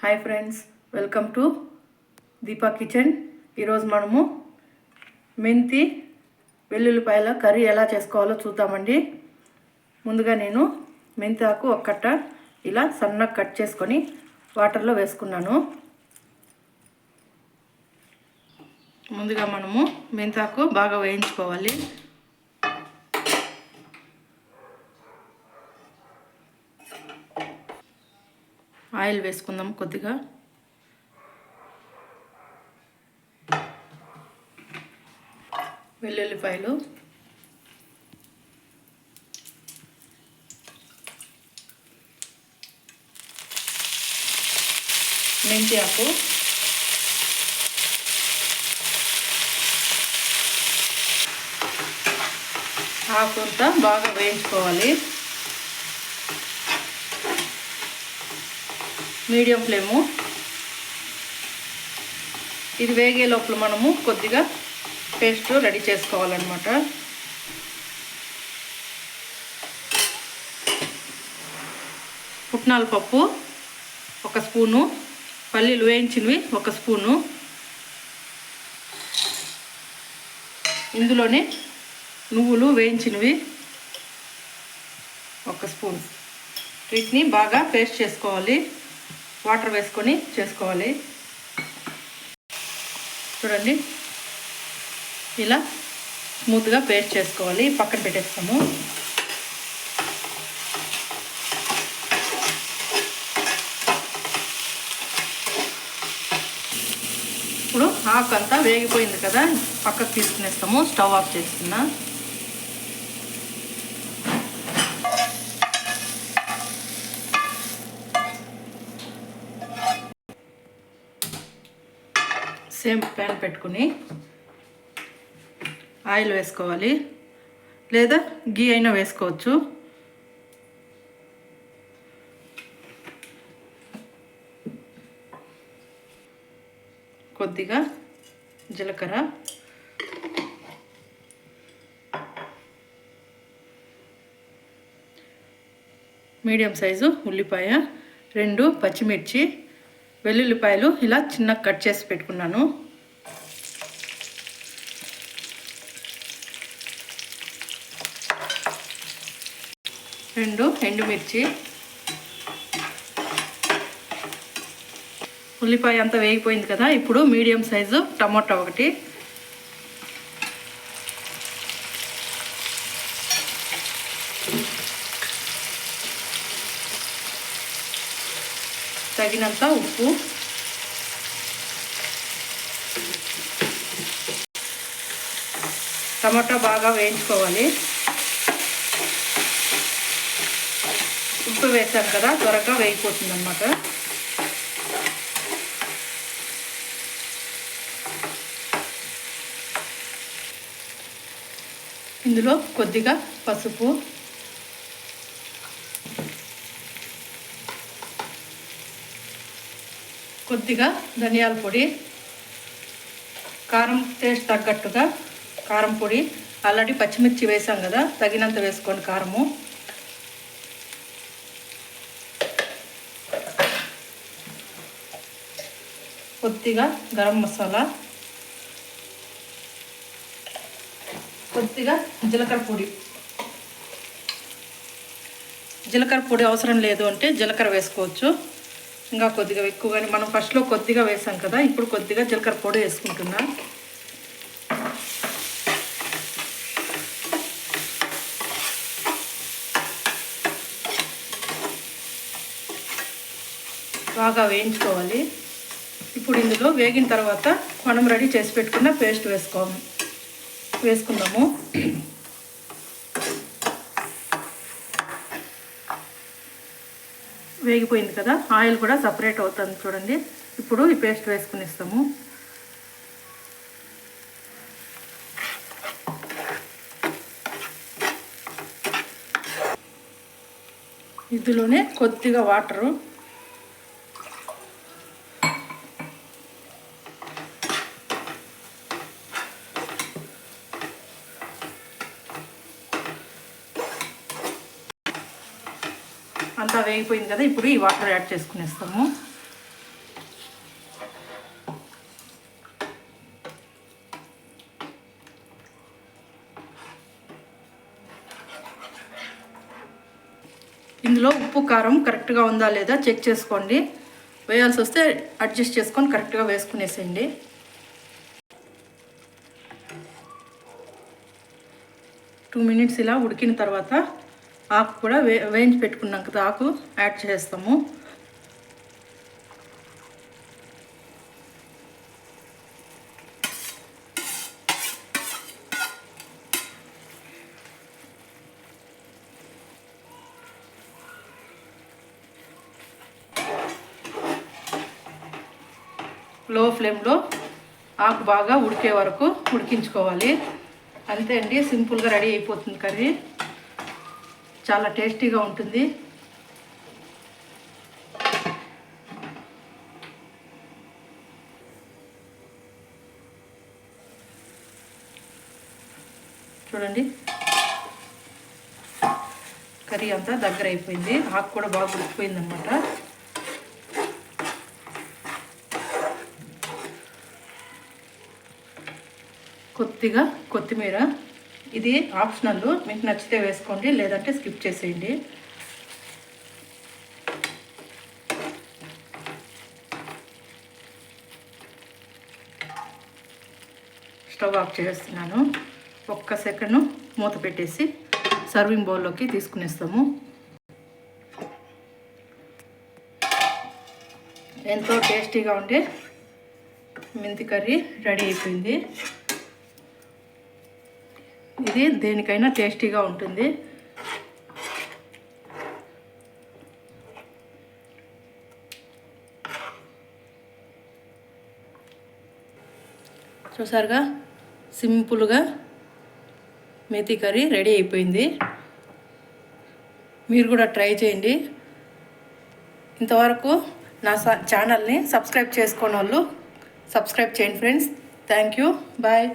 Hi friends welcome to Deepa kitchen. ఈరోజు మనము మెంతి వెల్లుల్లిపాయల కర్రీ ఎలా చేసుకోవాలో చూద్దామండి. ముందుగా నేను మెంతి ఆకు ఒక కట్ట ఇలా సన్నగా కట్ చేసుకొని వాటర్లో వేసుకున్నాను. ముందుగా మనము మెంతాకు బాగా వేయించుకోవాలి. ఆయిల్ వేసుకుందాం కొద్దిగా. వెల్లుల్లిపాయలు. మెంతి ఆకు ఆకు అంతా బాగా వేయించుకోవాలి. Medium flame. ఇది వేగే లోపల మనము కొద్దిగా పేస్ట్ రెడీ చేసుకోవాలన్నమాట. పుట్నాల పప్పు ఒక స్పూను పల్లీలు వేయించినవి ఒక స్పూను. ఇందులోనే నువ్వులు వేయించినవి ఒక స్పూన్. వీటిని బాగా పేస్ట్ చేసుకోవాలి. వాటర్ వేసుకొని చేసుకోవాలి. చూడండి. ఇలా స్మూత్గా పేస్ట్ చేసుకోవాలి. పక్కన పెట్టేస్తాము. ఇప్పుడు ఆకు అంతా వేగిపోయింది కదా పక్కకు తీసుకునేస్తాము. స్టవ్ ఆఫ్ చేస్తున్నా సేమ్ ప్యాన్ పెట్టుకుని ఆయిల్ వేసుకోవాలి. లేదా గీ అయినా వేసుకోవచ్చు. కొద్దిగా జీలకర్ర. మీడియం సైజు ఉల్లిపాయ రెండు పచ్చిమిర్చి వెల్లుల్లిపాయలు ఇలా చిన్న కట్ చేసి పెట్టుకున్నాను. రెండు ఎండుమిర్చి ఉల్లిపాయ అంతా వేగిపోయింది కదా ఇప్పుడు మీడియం సైజు టమోటా ఒకటి. తగినంత ఉప్పు. టమాటా బాగా వేయించుకోవాలి. ఉప్పు వేసాం కదా త్వరగా వేగిపోతుంది అన్నమాట ఇందులో కొద్దిగా పసుపు కొద్దిగా ధనియాల పొడి కారం టేస్ట్ తగ్గట్టుగా కారం పొడి ఆల్రెడీ పచ్చిమిర్చి వేసాం కదా తగినంత వేసుకోండి కారము. కొద్దిగా గరం మసాలా కొద్దిగా జీలకర్ర పొడి. జీలకర్ర పొడి అవసరం లేదు అంటే జీలకర్ర వేసుకోవచ్చు. ఇంకా కొద్దిగా ఎక్కువగానే మనం ఫస్ట్లో కొద్దిగా వేసాం కదా ఇప్పుడు కొద్దిగా జీలకర్ర పొడి వేసుకుంటున్నా. బాగా వేయించుకోవాలి. ఇప్పుడు ఇందులో వేగిన తర్వాత మనం రెడీ చేసి పెట్టుకున్న పేస్ట్ వేసుకోవాలి వేసుకుందాము. వేగిపోయింది కదా ఆయిల్ కూడా సపరేట్ అవుతుంది చూడండి. ఇప్పుడు ఈ పేస్ట్ వేసుకుని ఇస్తాము ఇందులోనే కొద్దిగా వాటరు. అంతా వేగిపోయింది కదా ఇప్పుడు ఈ వాటర్ యాడ్ చేసుకునేస్తాము. ఇందులో ఉప్పు కారం కరెక్ట్గా ఉందా లేదా చెక్ చేసుకోండి. వేయాల్సి వస్తే అడ్జస్ట్ చేసుకొని కరెక్ట్గా వేసుకునేసేయండి. టూ మినిట్స్ ఇలా ఉడికిన తర్వాత ఆకు కూడా వే వేయించి పెట్టుకున్నాం కదా ఆకు యాడ్ చేస్తాము. లో ఫ్లేమ్లో ఆకు బాగా ఉడికే వరకు ఉడికించుకోవాలి. అంతే అండి సింపుల్గా రెడీ అయిపోతుంది కర్రీ. చాలా టేస్టీగా ఉంటుంది. చూడండి. కర్రీ అంతా దగ్గర అయిపోయింది. ఆకు కూడా బాగా ఉడికిపోయింది అనమాట కొద్దిగా కొత్తిమీర. ఇది ఆప్షనల్. మీకు నచ్చితే వేసుకోండి లేదంటే స్కిప్ చేసేయండి. స్టవ్ ఆఫ్ చేస్తున్నాను. ఒక్క సెకండ్ మూత పెట్టేసి సర్వింగ్ బౌల్లోకి తీసుకునేస్తాము. ఎంతో టేస్టీగా ఉండే మెంతి కర్రీ రెడీ అయిపోయింది. ఇది దేనికైనా టేస్టీగా ఉంటుంది. చూసారుగా? సింపుల్గా మేతి కర్రీ రెడీ అయిపోయింది. మీరు కూడా ట్రై చేయండి. ఇంతవరకు నా ఛానల్ని సబ్స్క్రైబ్ చేసుకోని వాళ్ళు సబ్స్క్రైబ్ చేయండి ఫ్రెండ్స్. Thank you bye.